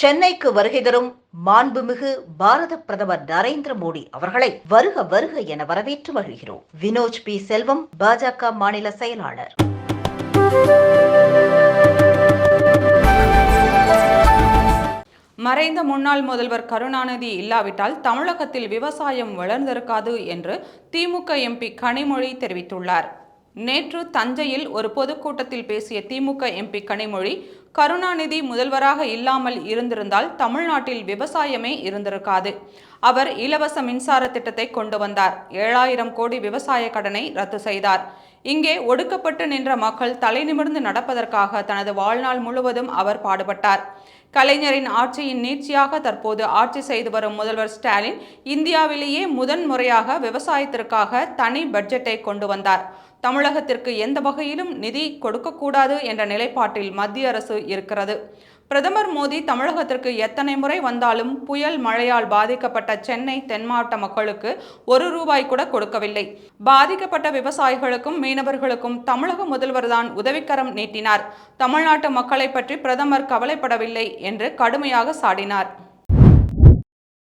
சென்னைக்கு வருகை தரும் மாண்புமிகு பாரத பிரதமர் நரேந்திர மோடி அவர்களை வருக வருக என வரவேற்று வருகிறோம் வினோஜ் பி. செல்வம் பாஜக மாநில செயலாளர். மறைந்த முன்னாள் முதல்வர் கருணாநிதி இல்லாவிட்டால் தமிழகத்தில் விவசாயம் வளர்ந்திருக்காது என்று திமுக எம்பி கனிமொழி தெரிவித்துள்ளார். நேற்று தஞ்சையில் ஒரு பொதுக்கூட்டத்தில் பேசிய திமுக எம்பி கனிமொழி கருணாநிதி முதல்வராக இல்லாமல் இருந்திருந்தால் தமிழ்நாட்டில் விவசாயமே இருந்திருக்காது. அவர் இலவச மின்சார திட்டத்தை கொண்டு வந்தார். ஏழாயிரம் கோடி விவசாய கடனை ரத்து செய்தார். இங்கே ஒடுக்கப்பட்டு நின்ற மக்கள் தலைநிமிர்ந்து நடப்பதற்காக தனது வாழ்நாள் முழுவதும் அவர் பாடுபட்டார். கலைஞரின் ஆட்சியின் நீட்சியாக தற்போது ஆட்சி செய்து வரும் முதல்வர் ஸ்டாலின் இந்தியாவிலேயே முதன் முறையாக விவசாயத்திற்காக தனி பட்ஜெட்டை கொண்டு வந்தார். தமிழகத்திற்கு எந்த வகையிலும் நிதி கொடுக்கக்கூடாது என்ற நிலைப்பாட்டில் மத்திய அரசு இருக்கிறது. பிரதமர் மோடி தமிழகத்திற்கு எத்தனை முறை வந்தாலும் புயல் மழையால் பாதிக்கப்பட்ட சென்னை தென் மாவட்ட மக்களுக்கு ஒரு ரூபாய் கூட கொடுக்கவில்லை. பாதிக்கப்பட்ட விவசாயிகளுக்கும் மீனவர்களுக்கும் தமிழக முதல்வர் தான் உதவிக்கரம் நீட்டினார். தமிழ்நாட்டு மக்களை பற்றி பிரதமர் கவலைப்படவில்லை என்று கடுமையாக சாடினார்.